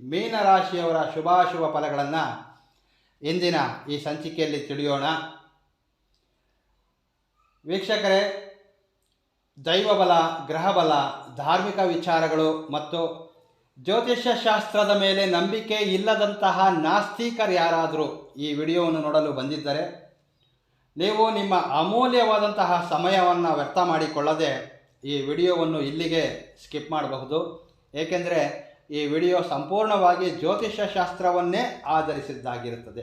ಮೀನರಾಶಿಯವರ ಶುಭಾಶುಭ ಫಲಗಳನ್ನು ಇಂದಿನ ಈ ಸಂಚಿಕೆಯಲ್ಲಿ ತಿಳಿಯೋಣ. ವೀಕ್ಷಕರೇ, ದೈವಬಲ, ಗ್ರಹಬಲ, ಧಾರ್ಮಿಕ ವಿಚಾರಗಳು ಮತ್ತು ಜ್ಯೋತಿಷ್ಯ ಶಾಸ್ತ್ರದ ಮೇಲೆ ನಂಬಿಕೆ ಇಲ್ಲದಂತಹ ನಾಸ್ತಿಕರು ಯಾರಾದರೂ ಈ ವಿಡಿಯೋವನ್ನು ನೋಡಲು ಬಂದಿದ್ದರೆ, ನೀವು ನಿಮ್ಮ ಅಮೂಲ್ಯವಾದಂತಹ ಸಮಯವನ್ನು ವ್ಯರ್ಥ ಮಾಡಿಕೊಳ್ಳದೆ ಈ ವಿಡಿಯೋವನ್ನು ಇಲ್ಲಿಗೆ ಸ್ಕಿಪ್ ಮಾಡಬಹುದು. ಏಕೆಂದರೆ ಈ ವಿಡಿಯೋ ಸಂಪೂರ್ಣವಾಗಿ ಜ್ಯೋತಿಷ್ಯ ಶಾಸ್ತ್ರವನ್ನೇ ಆಧರಿಸಿದ್ದಾಗಿರುತ್ತದೆ.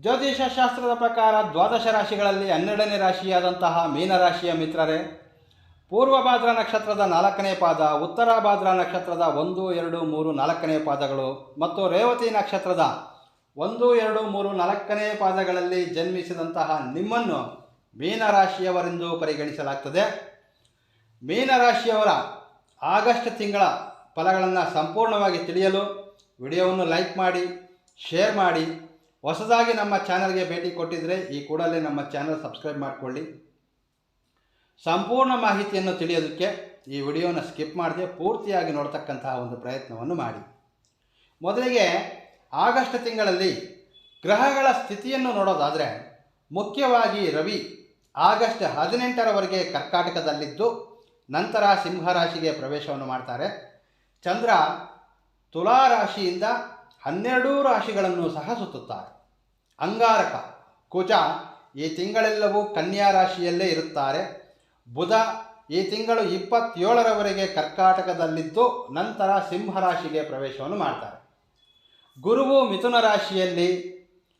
ಜ್ಯೋತಿಷ್ಯ ಶಾಸ್ತ್ರದ ಪ್ರಕಾರ ದ್ವಾದಶ ರಾಶಿಗಳಲ್ಲಿ ಹನ್ನೆರಡನೇ ರಾಶಿಯಾದಂತಹ ಮೀನರಾಶಿಯ ಮಿತ್ರರೇ ಪೂರ್ವ ಭಾದ್ರ ನಕ್ಷತ್ರದ ನಾಲ್ಕನೇ ಪಾದ ಉತ್ತರ ಭಾದ್ರ ನಕ್ಷತ್ರದ ಒಂದು, ಎರಡು, ಮೂರು, ನಾಲ್ಕನೇ ಪಾದಗಳು ಮತ್ತು ರೇವತಿ ನಕ್ಷತ್ರದ ಒಂದು, ಎರಡು, ಮೂರು, ನಾಲ್ಕನೇ ಪಾದಗಳಲ್ಲಿ ಜನ್ಮಿಸಿದಂತಹ ನಿಮ್ಮನ್ನು ಮೀನರಾಶಿಯವರೆಂದು ಪರಿಗಣಿಸಲಾಗ್ತದೆ. ಮೀನರಾಶಿಯವರ ಆಗಸ್ಟ್ ತಿಂಗಳ ಫಲಗಳನ್ನು ಸಂಪೂರ್ಣವಾಗಿ ತಿಳಿಯಲು ವಿಡಿಯೋವನ್ನು ಲೈಕ್ ಮಾಡಿ, ಶೇರ್ ಮಾಡಿ. ಹೊಸದಾಗಿ ನಮ್ಮ ಚಾನಲ್ಗೆ ಭೇಟಿ ಕೊಟ್ಟಿದ್ದರೆ ಈ ಕೂಡಲೇ ನಮ್ಮ ಚಾನಲ್ ಸಬ್ಸ್ಕ್ರೈಬ್ ಮಾಡಿಕೊಳ್ಳಿ. ಸಂಪೂರ್ಣ ಮಾಹಿತಿಯನ್ನು ತಿಳಿಯೋದಕ್ಕೆ ಈ ವಿಡಿಯೋನ ಸ್ಕಿಪ್ ಮಾಡದೆ ಪೂರ್ತಿಯಾಗಿ ನೋಡ್ತಕ್ಕಂತಹ ಒಂದು ಪ್ರಯತ್ನವನ್ನು ಮಾಡಿ. ಮೊದಲಿಗೆ ಆಗಸ್ಟ್ ತಿಂಗಳಲ್ಲಿ ಗ್ರಹಗಳ ಸ್ಥಿತಿಯನ್ನು ನೋಡೋದಾದರೆ, ಮುಖ್ಯವಾಗಿ ರವಿ ಆಗಸ್ಟ್ ಹದಿನೆಂಟರವರೆಗೆ ಕರ್ಕಾಟಕದಲ್ಲಿದ್ದು, ನಂತರ ಸಿಂಹರಾಶಿಗೆ ಪ್ರವೇಶವನ್ನು ಮಾಡ್ತಾರೆ. ಚಂದ್ರ ತುಲಾ ರಾಶಿಯಿಂದ ಹನ್ನೆರಡೂ ರಾಶಿಗಳನ್ನು ಸಹ ಸುತ್ತುತ್ತಾರೆ. ಅಂಗಾರಕ ಕುಜ ಈ ತಿಂಗಳೆಲ್ಲವೂ ಕನ್ಯಾ ರಾಶಿಯಲ್ಲೇ ಇರುತ್ತಾರೆ. ಬುಧ ಈ ತಿಂಗಳು ಇಪ್ಪತ್ತೇಳರವರೆಗೆ ಕರ್ಕಾಟಕದಲ್ಲಿದ್ದು ನಂತರ ಸಿಂಹರಾಶಿಗೆ ಪ್ರವೇಶವನ್ನು ಮಾಡ್ತಾರೆ. ಗುರುವು ಮಿಥುನ ರಾಶಿಯಲ್ಲಿ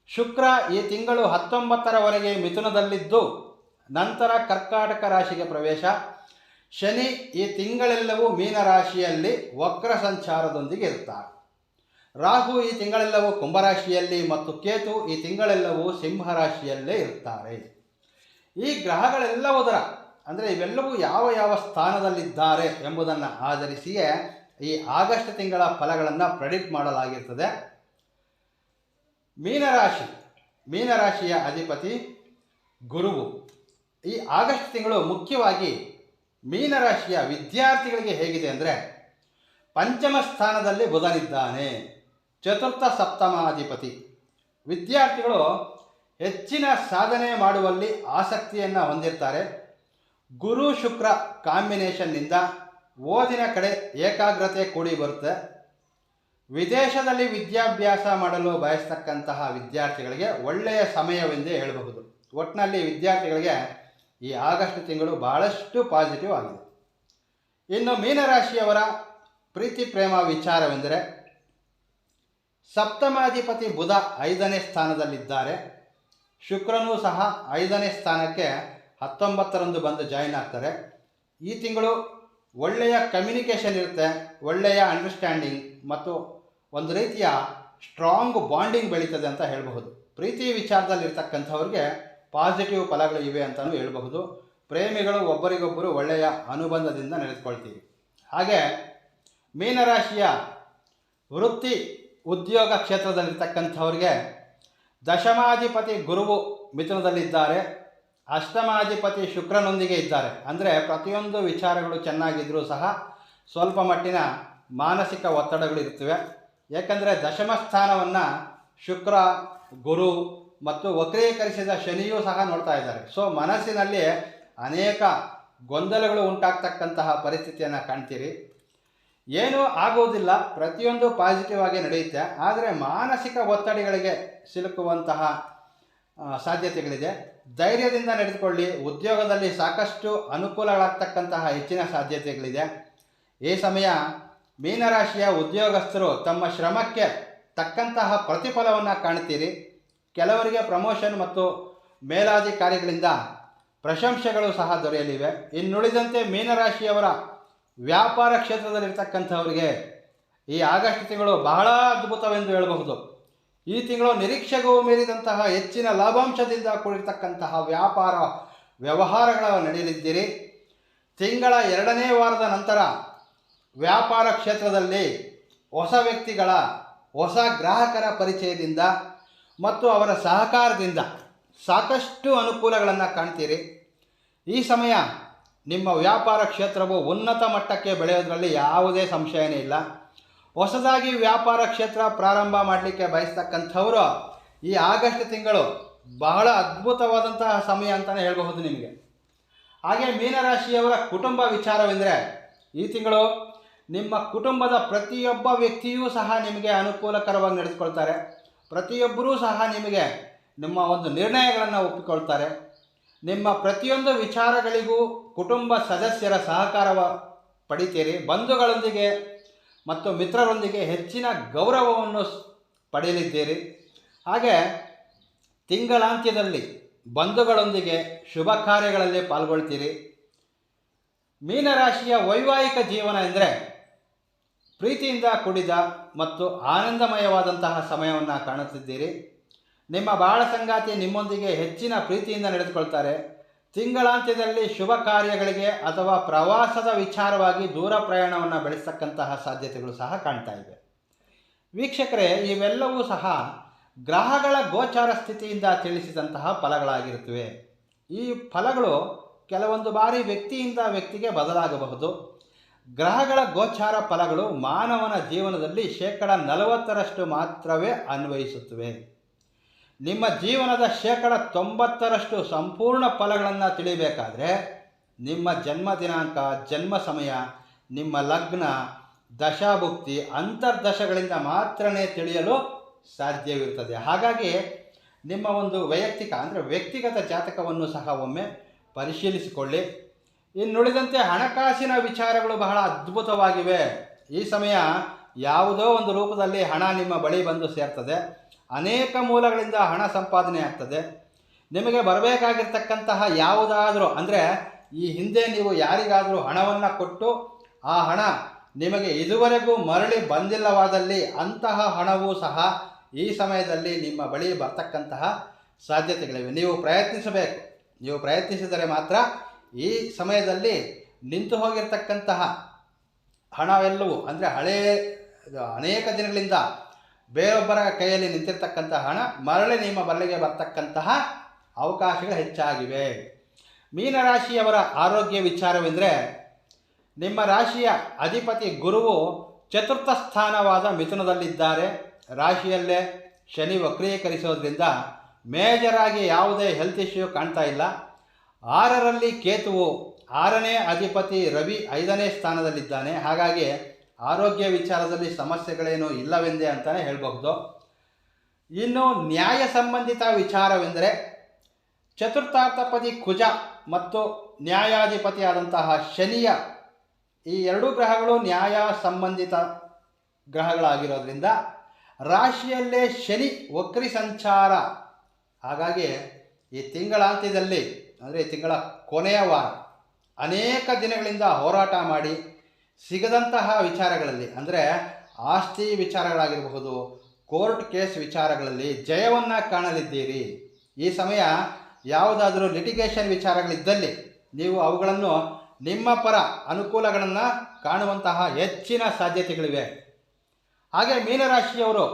ಶುಕ್ರ ಈ ತಿಂಗಳು ಹತ್ತೊಂಬತ್ತರವರೆಗೆ ಮಿಥುನದಲ್ಲಿದ್ದು ನಂತರ ಕರ್ಕಾಟಕ ರಾಶಿಗೆ ಪ್ರವೇಶ. ಶನಿ ಈ ತಿಂಗಳೆಲ್ಲವೂ ಮೀನರಾಶಿಯಲ್ಲಿ ವಕ್ರ ಸಂಚಾರದೊಂದಿಗೆ ಇರುತ್ತಾರೆ. ರಾಹು ಈ ತಿಂಗಳೆಲ್ಲವೂ ಕುಂಭರಾಶಿಯಲ್ಲಿ ಮತ್ತು ಕೇತು ಈ ತಿಂಗಳೆಲ್ಲವೂ ಸಿಂಹರಾಶಿಯಲ್ಲೇ ಇರುತ್ತಾರೆ. ಈ ಗ್ರಹಗಳೆಲ್ಲವುದರ, ಅಂದರೆ ಇವೆಲ್ಲವೂ ಯಾವ ಯಾವ ಸ್ಥಾನದಲ್ಲಿದ್ದಾರೆ ಎಂಬುದನ್ನು ಆಧರಿಸಿಯೇ ಈ ಆಗಸ್ಟ್ ತಿಂಗಳ ಫಲಗಳನ್ನು ಪ್ರೆಡಿಕ್ಟ್ ಮಾಡಲಾಗಿರ್ತದೆ. ಮೀನರಾಶಿ, ಮೀನರಾಶಿಯ ಅಧಿಪತಿ ಗುರುವು ಈ ಆಗಸ್ಟ್ ತಿಂಗಳು ಮುಖ್ಯವಾಗಿ ಮೀನರಾಶಿಯ ವಿದ್ಯಾರ್ಥಿಗಳಿಗೆ ಹೇಗಿದೆ ಅಂದರೆ ಪಂಚಮ ಸ್ಥಾನದಲ್ಲಿ ಬುಧನಿದ್ದಾನೆ, ಚತುರ್ಥ ಸಪ್ತಮಾಧಿಪತಿ. ವಿದ್ಯಾರ್ಥಿಗಳು ಹೆಚ್ಚಿನ ಸಾಧನೆ ಮಾಡುವಲ್ಲಿ ಆಸಕ್ತಿಯನ್ನು ಹೊಂದಿರ್ತಾರೆ. ಗುರು ಶುಕ್ರ ಕಾಂಬಿನೇಷನ್ನಿಂದ ಓದಿನ ಕಡೆ ಏಕಾಗ್ರತೆ ಕೂಡಿ ಬರುತ್ತೆ. ವಿದೇಶದಲ್ಲಿ ವಿದ್ಯಾಭ್ಯಾಸ ಮಾಡಲು ಬಯಸ್ತಕ್ಕಂತಹ ವಿದ್ಯಾರ್ಥಿಗಳಿಗೆ ಒಳ್ಳೆಯ ಸಮಯವೆಂದೇ ಹೇಳಬಹುದು. ಒಟ್ಟಿನಲ್ಲಿ ವಿದ್ಯಾರ್ಥಿಗಳಿಗೆ ಈ ಆಗಸ್ಟ್ ತಿಂಗಳು ಬಹಳಷ್ಟು ಪಾಸಿಟಿವ್ ಆಗಿದೆ. ಇನ್ನು ಮೀನರಾಶಿಯವರ ಪ್ರೀತಿ ಪ್ರೇಮ ವಿಚಾರವೆಂದರೆ, ಸಪ್ತಮಾಧಿಪತಿ ಬುಧ ಐದನೇ ಸ್ಥಾನದಲ್ಲಿದ್ದಾರೆ. ಶುಕ್ರನೂ ಸಹ ಐದನೇ ಸ್ಥಾನಕ್ಕೆ ಹತ್ತೊಂಬತ್ತರಂದು ಬಂದು ಜಾಯಿನ್ ಆಗ್ತಾರೆ. ಈ ತಿಂಗಳು ಒಳ್ಳೆಯ ಕಮ್ಯುನಿಕೇಷನ್ ಇರುತ್ತೆ, ಒಳ್ಳೆಯ ಅಂಡರ್ಸ್ಟ್ಯಾಂಡಿಂಗ್ ಮತ್ತು ಒಂದು ರೀತಿಯ ಸ್ಟ್ರಾಂಗ್ ಬಾಂಡಿಂಗ್ ಬೆಳೀತದೆ ಅಂತ ಹೇಳಬಹುದು. ಪ್ರೀತಿ ವಿಚಾರದಲ್ಲಿರ್ತಕ್ಕಂಥವ್ರಿಗೆ ಪಾಸಿಟಿವ್ ಫಲಗಳು ಇವೆ ಅಂತಲೂ ಹೇಳಬಹುದು. ಪ್ರೇಮಿಗಳು ಒಬ್ಬರಿಗೊಬ್ಬರು ಒಳ್ಳೆಯ ಅನುಬಂಧದಿಂದ ನೆಲೆಸ್ಕೊಳ್ತೀವಿ ಹಾಗೆ ಮೀನರಾಶಿಯ ವೃತ್ತಿ ಉದ್ಯೋಗ ಕ್ಷೇತ್ರದಲ್ಲಿರ್ತಕ್ಕಂಥವ್ರಿಗೆ ದಶಮಾಧಿಪತಿ ಗುರುವು ಮಿಥುನದಲ್ಲಿದ್ದಾರೆ. ಅಷ್ಟಮಾಧಿಪತಿ ಶುಕ್ರನೊಂದಿಗೆ ಇದ್ದಾರೆ. ಅಂದರೆ ಪ್ರತಿಯೊಂದು ವಿಚಾರಗಳು ಚೆನ್ನಾಗಿದ್ದರೂ ಸಹ ಸ್ವಲ್ಪ ಮಟ್ಟಿನ ಮಾನಸಿಕ ಒತ್ತಡಗಳು ಇರ್ತವೆ ಏಕೆಂದರೆ ದಶಮ ಸ್ಥಾನವನ್ನು ಶುಕ್ರ, ಗುರು ಮತ್ತು ವಕ್ರೀಕರಿಸಿದ ಶನಿಯೂ ಸಹ ನೋಡ್ತಾ ಇದ್ದಾರೆ. ಸೊ ಮನಸ್ಸಿನಲ್ಲಿ ಅನೇಕ ಗೊಂದಲಗಳು ಉಂಟಾಗ್ತಕ್ಕಂತಹ ಪರಿಸ್ಥಿತಿಯನ್ನು ಕಾಣ್ತೀರಿ. ಏನೂ ಆಗುವುದಿಲ್ಲ, ಪ್ರತಿಯೊಂದು ಪಾಸಿಟಿವ್ ಆಗಿ ನಡೆಯುತ್ತೆ. ಆದರೆ ಮಾನಸಿಕ ಒತ್ತಡಗಳಿಗೆ ಸಿಲುಕುವಂತಹ ಸಾಧ್ಯತೆಗಳಿದೆ. ಧೈರ್ಯದಿಂದ ನಡೆದುಕೊಳ್ಳಿ, ಉದ್ಯೋಗದಲ್ಲಿ ಸಾಕಷ್ಟು ಅನುಕೂಲಗಳಾಗ್ತಕ್ಕಂತಹ ಹೆಚ್ಚಿನ ಸಾಧ್ಯತೆಗಳಿದೆ. ಈ ಸಮಯ ಮೀನರಾಶಿಯ ಉದ್ಯೋಗಸ್ಥರು ತಮ್ಮ ಶ್ರಮಕ್ಕೆ ತಕ್ಕಂತಹ ಪ್ರತಿಫಲವನ್ನು ಕಾಣ್ತೀರಿ. ಕೆಲವರಿಗೆ ಪ್ರಮೋಷನ್ ಮತ್ತು ಮೇಲಾಧಿಕಾರಿಗಳಿಂದ ಪ್ರಶಂಸೆಗಳು ಸಹ ದೊರೆಯಲಿವೆ. ಇನ್ನುಳಿದಂತೆ ಮೀನರಾಶಿಯವರ ವ್ಯಾಪಾರ ಕ್ಷೇತ್ರದಲ್ಲಿರ್ತಕ್ಕಂಥವರಿಗೆ ಈ ಆಗಸ್ಟ್ ತಿಂಗಳು ಬಹಳ ಅದ್ಭುತವೆಂದು ಹೇಳಬಹುದು. ಈ ತಿಂಗಳು ನಿರೀಕ್ಷೆಗೂ ಮೀರಿದಂತಹ ಹೆಚ್ಚಿನ ಲಾಭಾಂಶದಿಂದ ಕೂಡಿರ್ತಕ್ಕಂತಹ ವ್ಯಾಪಾರ ವ್ಯವಹಾರಗಳ ನಡೆಯಲಿದ್ದೀರಿ. ತಿಂಗಳ ಎರಡನೇ ವಾರದ ನಂತರ ವ್ಯಾಪಾರ ಕ್ಷೇತ್ರದಲ್ಲಿ ಹೊಸ ವ್ಯಕ್ತಿಗಳ, ಹೊಸ ಗ್ರಾಹಕರ ಪರಿಚಯದಿಂದ ಮತ್ತು ಅವರ ಸಹಕಾರದಿಂದ ಸಾಕಷ್ಟು ಅನುಕೂಲಗಳನ್ನು ಕಾಣ್ತೀರಿ. ಈ ಸಮಯ ನಿಮ್ಮ ವ್ಯಾಪಾರ ಕ್ಷೇತ್ರವು ಉನ್ನತ ಮಟ್ಟಕ್ಕೆ ಬೆಳೆಯೋದರಲ್ಲಿ ಯಾವುದೇ ಸಂಶಯನೇ ಇಲ್ಲ. ಹೊಸದಾಗಿ ವ್ಯಾಪಾರ ಕ್ಷೇತ್ರ ಪ್ರಾರಂಭ ಮಾಡಲಿಕ್ಕೆ ಬಯಸ್ತಕ್ಕಂಥವರು ಈ ಆಗಸ್ಟ್ ತಿಂಗಳು ಬಹಳ ಅದ್ಭುತವಾದಂತಹ ಸಮಯ ಅಂತಲೇ ಹೇಳಬಹುದು ನಿಮಗೆ. ಹಾಗೆ ಮೀನರಾಶಿಯವರ ಕುಟುಂಬ ವಿಚಾರವೆಂದರೆ ಈ ತಿಂಗಳು ನಿಮ್ಮ ಕುಟುಂಬದ ಪ್ರತಿಯೊಬ್ಬ ವ್ಯಕ್ತಿಯೂ ಸಹ ನಿಮಗೆ ಅನುಕೂಲಕರವಾಗಿ ನಡೆದುಕೊಳ್ತಾರೆ. ಪ್ರತಿಯೊಬ್ಬರೂ ಸಹ ನಿಮಗೆ ನಿಮ್ಮ ಒಂದು ನಿರ್ಣಯಗಳನ್ನು ಒಪ್ಪಿಕೊಳ್ತಾರೆ. ನಿಮ್ಮ ಪ್ರತಿಯೊಂದು ವಿಚಾರಗಳಿಗೂ ಕುಟುಂಬ ಸದಸ್ಯರ ಸಹಕಾರವ ಪಡಿತೀರಿ. ಬಂಧುಗಳೊಂದಿಗೆ ಮತ್ತು ಮಿತ್ರರೊಂದಿಗೆ ಹೆಚ್ಚಿನ ಗೌರವವನ್ನು ಪಡೆಯಲಿದ್ದೀರಿ. ಹಾಗೆ ತಿಂಗಳಾಂತ್ಯದಲ್ಲಿ ಬಂಧುಗಳೊಂದಿಗೆ ಶುಭ ಕಾರ್ಯಗಳಲ್ಲಿ ಪಾಲ್ಗೊಳ್ತೀರಿ. ಮೀನರಾಶಿಯ ವೈವಾಹಿಕ ಜೀವನ ಎಂದರೆ ಪ್ರೀತಿಯಿಂದ ಕೂಡಿದ ಮತ್ತು ಆನಂದಮಯವಾದಂತಹ ಸಮಯವನ್ನು ಕಾಣುತ್ತಿದ್ದೀರಿ. ನಿಮ್ಮ ಬಾಳ ಸಂಗಾತಿ ನಿಮ್ಮೊಂದಿಗೆ ಹೆಚ್ಚಿನ ಪ್ರೀತಿಯಿಂದ ನಡೆದುಕೊಳ್ತಾರೆ. ತಿಂಗಳಾಂತ್ಯದಲ್ಲಿ ಶುಭ ಕಾರ್ಯಗಳಿಗೆ ಅಥವಾ ಪ್ರವಾಸದ ವಿಚಾರವಾಗಿ ದೂರ ಪ್ರಯಾಣವನ್ನು ಬೆಳೆಸತಕ್ಕಂತಹ ಸಾಧ್ಯತೆಗಳು ಸಹ ಕಾಣ್ತಾ ಇವೆ. ವೀಕ್ಷಕರೇ, ಇವೆಲ್ಲವೂ ಸಹ ಗ್ರಹಗಳ ಗೋಚಾರ ಸ್ಥಿತಿಯಿಂದ ತಿಳಿಸಿದಂತಹ ಫಲಗಳಾಗಿರುತ್ತವೆ. ಈ ಫಲಗಳು ಕೆಲವೊಂದು ಬಾರಿ ವ್ಯಕ್ತಿಯಿಂದ ವ್ಯಕ್ತಿಗೆ ಬದಲಾಗಬಹುದು. ಗ್ರಹಗಳ ಗೋಚಾರ ಫಲಗಳು ಮಾನವನ ಜೀವನದಲ್ಲಿ ಶೇಕಡ ನಲವತ್ತರಷ್ಟು ಮಾತ್ರವೇ ಅನ್ವಯಿಸುತ್ತವೆ. ನಿಮ್ಮ ಜೀವನದ ಶೇಕಡ ತೊಂಬತ್ತರಷ್ಟು ಸಂಪೂರ್ಣ ಫಲಗಳನ್ನು ತಿಳಿಬೇಕಾದ್ರೆ, ನಿಮ್ಮ ಜನ್ಮ ದಿನಾಂಕ, ಜನ್ಮ ಸಮಯ, ನಿಮ್ಮ ಲಗ್ನ, ದಶಾಭುಕ್ತಿ, ಅಂತರ್ದಶಗಳಿಂದ ಮಾತ್ರನೇ ತಿಳಿಯಲು ಸಾಧ್ಯವಿರುತ್ತದೆ. ಹಾಗಾಗಿ ನಿಮ್ಮ ಒಂದು ವೈಯಕ್ತಿಕ ಅಂದರೆ ವ್ಯಕ್ತಿಗತ ಜಾತಕವನ್ನು ಸಹ ಒಮ್ಮೆ ಪರಿಶೀಲಿಸಿಕೊಳ್ಳಿ. ಇನ್ನುಳಿದಂತೆ ಹಣಕಾಸಿನ ವಿಚಾರಗಳು ಬಹಳ ಅದ್ಭುತವಾಗಿವೆ. ಈ ಸಮಯ ಯಾವುದೋ ಒಂದು ರೂಪದಲ್ಲಿ ಹಣ ನಿಮ್ಮ ಬಳಿ ಬಂದು ಸೇರ್ತದೆ. ಅನೇಕ ಮೂಲಗಳಿಂದ ಹಣ ಸಂಪಾದನೆ ಆಗ್ತದೆ. ನಿಮಗೆ ಬರಬೇಕಾಗಿರ್ತಕ್ಕಂತಹ ಯಾವುದಾದರೂ, ಅಂದರೆ ಈ ಹಿಂದೆ ನೀವು ಯಾರಿಗಾದರೂ ಹಣವನ್ನು ಕೊಟ್ಟು ಆ ಹಣ ನಿಮಗೆ ಇದುವರೆಗೂ ಮರಳಿ ಬಂದಿಲ್ಲವಾದಲ್ಲಿ ಅಂತಹ ಹಣವೂ ಸಹ ಈ ಸಮಯದಲ್ಲಿ ನಿಮ್ಮ ಬಳಿ ಬರ್ತಕ್ಕಂತಹ ಸಾಧ್ಯತೆಗಳಿವೆ. ನೀವು ಪ್ರಯತ್ನಿಸಬೇಕು. ನೀವು ಪ್ರಯತ್ನಿಸಿದರೆ ಮಾತ್ರ ಈ ಸಮಯದಲ್ಲಿ ನಿಂತು ಹೋಗಿರ್ತಕ್ಕಂತಹ ಹಣವೆಲ್ಲವೂ ಅಂದರೆ ಹಳೇ ಅನೇಕ ದಿನಗಳಿಂದ ಬೇರೊಬ್ಬರ ಕೈಯಲ್ಲಿ ನಿಂತಿರ್ತಕ್ಕಂತಹ ಹಣ ಮರಳಿ ನಿಮ್ಮ ಬರಲಿಗೆ ಬರ್ತಕ್ಕಂತಹ ಅವಕಾಶಗಳು ಹೆಚ್ಚಾಗಿವೆ. ಮೀನರಾಶಿಯವರ ಆರೋಗ್ಯ ವಿಚಾರವೆಂದರೆ, ನಿಮ್ಮ ರಾಶಿಯ ಅಧಿಪತಿ ಗುರುವು ಚತುರ್ಥ ಸ್ಥಾನವಾದ ಮಿಥುನದಲ್ಲಿದ್ದಾರೆ. ರಾಶಿಯಲ್ಲೇ ಶನಿ ವಕ್ರೀಕರಿಸೋದ್ರಿಂದ ಮೇಜರಾಗಿ ಯಾವುದೇ ಹೆಲ್ತ್ ಇಶ್ಯೂ ಕಾಣ್ತಾ ಇಲ್ಲ. ಆರರಲ್ಲಿ ಕೇತುವು ಆರನೇ ಅಧಿಪತಿ ರವಿ ಐದನೇ ಸ್ಥಾನದಲ್ಲಿದ್ದಾನೆ. ಹಾಗಾಗಿ ಆರೋಗ್ಯ ವಿಚಾರದಲ್ಲಿ ಸಮಸ್ಯೆಗಳೇನು ಇಲ್ಲವೆಂದೇ ಅಂತಲೇ ಹೇಳಬಹುದು. ಇನ್ನು ನ್ಯಾಯ ಸಂಬಂಧಿತ ವಿಚಾರವೆಂದರೆ ಚತುರ್ಥಾರ್ಥಪತಿ ಕುಜ ಮತ್ತು ನ್ಯಾಯಾಧಿಪತಿ ಆದಂತಹ ಶನಿಯ ಈ ಎರಡೂ ಗ್ರಹಗಳು ನ್ಯಾಯ ಸಂಬಂಧಿತ ಗ್ರಹಗಳಾಗಿರೋದ್ರಿಂದ ರಾಶಿಯಲ್ಲೇ ಶನಿ ವಕ್ರಿ ಸಂಚಾರ. ಹಾಗಾಗಿ ಈ ತಿಂಗಳಾಂತ್ಯದಲ್ಲಿ ಅಂದರೆ ತಿಂಗಳ ಕೊನೆಯ ವಾರ, ಅನೇಕ ದಿನಗಳಿಂದ ಹೋರಾಟ ಮಾಡಿ ಸಿಗದಂತಹ ವಿಚಾರಗಳಲ್ಲಿ, ಅಂದರೆ ಆಸ್ತಿ ವಿಚಾರಗಳಾಗಿರಬಹುದು, ಕೋರ್ಟ್ ಕೇಸ್ ವಿಚಾರಗಳಲ್ಲಿ ಜಯವನ್ನು ಕಾಣಲಿದ್ದೀರಿ. ಈ ಸಮಯ ಯಾವುದಾದರೂ ಲಿಟಿಗೇಷನ್ ವಿಚಾರಗಳಿದ್ದಲ್ಲಿ ನೀವು ಅವುಗಳನ್ನು ನಿಮ್ಮ ಪರ ಅನುಕೂಲಗಳನ್ನು ಕಾಣುವಂತಹ ಹೆಚ್ಚಿನ ಸಾಧ್ಯತೆಗಳಿವೆ. ಹಾಗೆ ಮೀನರಾಶಿಯವರು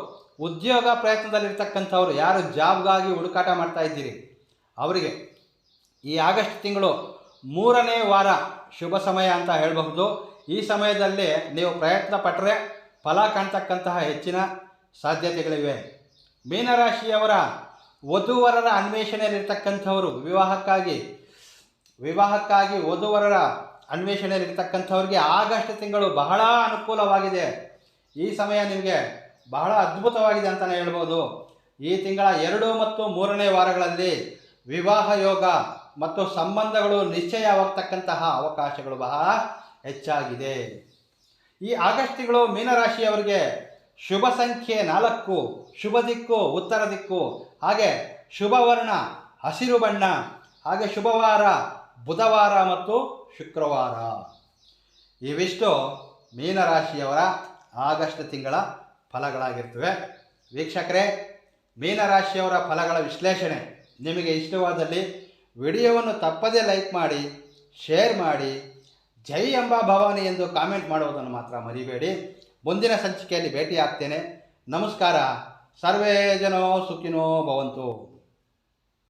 ಉದ್ಯೋಗ ಪ್ರಯತ್ನದಲ್ಲಿರ್ತಕ್ಕಂಥವ್ರು ಯಾರು ಜಾಬ್ಗಾಗಿ ಹುಡುಕಾಟ ಮಾಡ್ತಾ ಇದ್ದೀರಿ? ಅವರಿಗೆ ಈ ಆಗಸ್ಟ್ ತಿಂಗಳು ಮೂರನೇ ವಾರ ಶುಭ ಸಮಯ ಅಂತ ಹೇಳಬಹುದು. ಈ ಸಮಯದಲ್ಲಿ ನೀವು ಪ್ರಯತ್ನ ಪಟ್ಟರೆ ಫಲ ಕಾಣ್ತಕ್ಕಂತಹ ಹೆಚ್ಚಿನ ಸಾಧ್ಯತೆಗಳಿವೆ. ಮೀನರಾಶಿಯವರ ವಧುವರರ ಅನ್ವೇಷಣೆಯಲ್ಲಿರ್ತಕ್ಕಂಥವರು ವಿವಾಹಕ್ಕಾಗಿ ವಿವಾಹಕ್ಕಾಗಿ ವಧುವರರ ಅನ್ವೇಷಣೆಯಲ್ಲಿರ್ತಕ್ಕಂಥವ್ರಿಗೆ ಆಗಸ್ಟ್ ತಿಂಗಳು ಬಹಳ ಅನುಕೂಲವಾಗಿದೆ. ಈ ಸಮಯ ನಿಮಗೆ ಬಹಳ ಅದ್ಭುತವಾಗಿದೆ ಅಂತಲೇ ಹೇಳ್ಬೋದು ಈ ತಿಂಗಳ ಎರಡು ಮತ್ತು ಮೂರನೇ ವಾರಗಳಲ್ಲಿ ವಿವಾಹ ಯೋಗ ಮತ್ತು ಸಂಬಂಧಗಳು ನಿಶ್ಚಯವಾಗ್ತಕ್ಕಂತಹ ಅವಕಾಶಗಳು ಬಹಳ ಹೆಚ್ಚಾಗಿದೆ. ಈ ಆಗಸ್ಟ್ ಮೀನರಾಶಿಯವರಿಗೆ ಶುಭ ಸಂಖ್ಯೆ ನಾಲ್ಕು, ಶುಭ ದಿಕ್ಕು, ಉತ್ತರ ದಿಕ್ಕು, ಹಾಗೆ ಶುಭ ವರ್ಣ ಹಸಿರು ಬಣ್ಣ, ಹಾಗೆ ಶುಭವಾರ, ಬುಧವಾರ ಮತ್ತು ಶುಕ್ರವಾರ. ಇವಿಷ್ಟು ಮೀನರಾಶಿಯವರ ಆಗಸ್ಟ್ ತಿಂಗಳ ಫಲಗಳಾಗಿರ್ತವೆ. ವೀಕ್ಷಕರೇ, ಮೀನರಾಶಿಯವರ ಫಲಗಳ ವಿಶ್ಲೇಷಣೆ ನಿಮಗೆ ಇಷ್ಟವಾದಲ್ಲಿ ವಿಡಿಯೋವನ್ನು ತಪ್ಪದೇ ಲೈಕ್ ಮಾಡಿ, ಶೇರ್ ಮಾಡಿ, ಜೈ ಎಂಬ ಭವಾನಿ ಎಂದು ಕಾಮೆಂಟ್ ಮಾಡುವುದನ್ನು ಮಾತ್ರ ಮರಿಬೇಡಿ. ಮುಂದಿನ ಸಂಚಿಕೆಯಲ್ಲಿ ಭೇಟಿಯಾಗ್ತೇನೆ. ನಮಸ್ಕಾರ. ಸರ್ವೇ ಜನೋ ಸುಖಿನೋ ಭವಂತು.